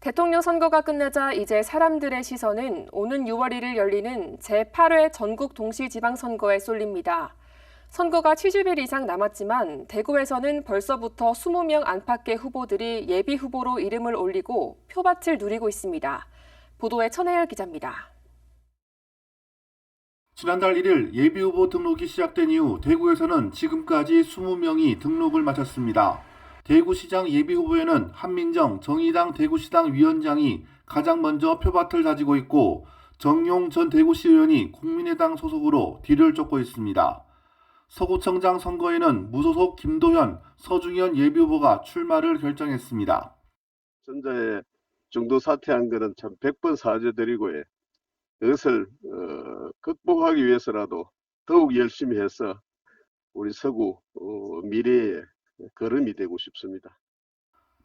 대통령 선거가 끝나자 이제 사람들의 시선은 오는 6월 1일 열리는 제8회 전국 동시 지방선거에 쏠립니다. 선거가 70일 이상 남았지만 대구에서는 벌써부터 20명 안팎의 후보들이 예비 후보로 이름을 올리고 표밭을 누리고 있습니다. 보도에 천혜열 기자입니다. 지난달 1일 예비 후보 등록이 시작된 이후 대구에서는 지금까지 20명이 등록을 마쳤습니다. 대구시장 예비후보에는 한민정 정의당 대구시당 위원장이 가장 먼저 표밭을 다지고 있고 정용 전 대구시 의원이 국민의당 소속으로 뒤를 쫓고 있습니다. 서구청장 선거에는 무소속 김도현, 서중현 예비후보가 출마를 결정했습니다. 전자에 중도 사퇴한 거는 참 100번 사죄드리고요. 이것을 어, 극복하기 위해서라도 더욱 열심히 해서 우리 서구 어, 미래의 걸음이 되고 싶습니다.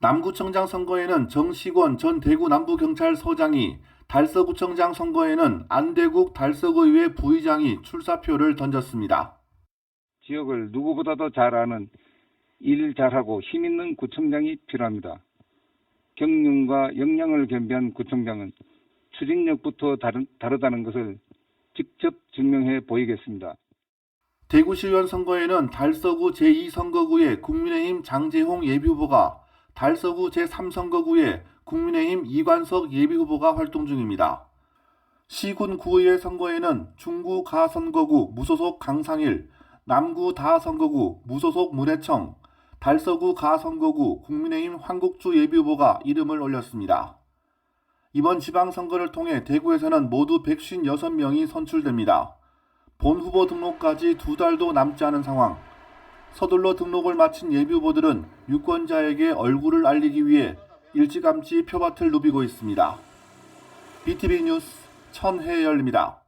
남구청장 선거에는 정식원 전 대구 남부경찰서장이 달서구청장 선거에는 안대국 달서구의회 부의장이 출사표를 던졌습니다. 지역을 누구보다도 잘 아는 일 잘하고 힘 있는 구청장이 필요합니다. 경륜과 역량을 겸비한 구청장은 추진력부터 다른, 다르다는 것을 직접 증명해 보이겠습니다. 대구시의원 선거에는 달서구 제2선거구의 국민의힘 장재홍 예비후보가 달서구 제3선거구의 국민의힘 이관석 예비후보가 활동 중입니다. 시군 구의회 선거에는 중구 가선거구 무소속 강상일, 남구 다선거구 무소속 문해청, 달서구 가선거구 국민의힘 황국주 예비후보가 이름을 올렸습니다. 이번 지방선거를 통해 대구에서는 모두 156명이 선출됩니다. 본 후보 등록까지 두 달도 남지 않은 상황. 서둘러 등록을 마친 예비 후보들은 유권자에게 얼굴을 알리기 위해 일찌감치 표밭을 누비고 있습니다. BTV 뉴스 천혜열입니다.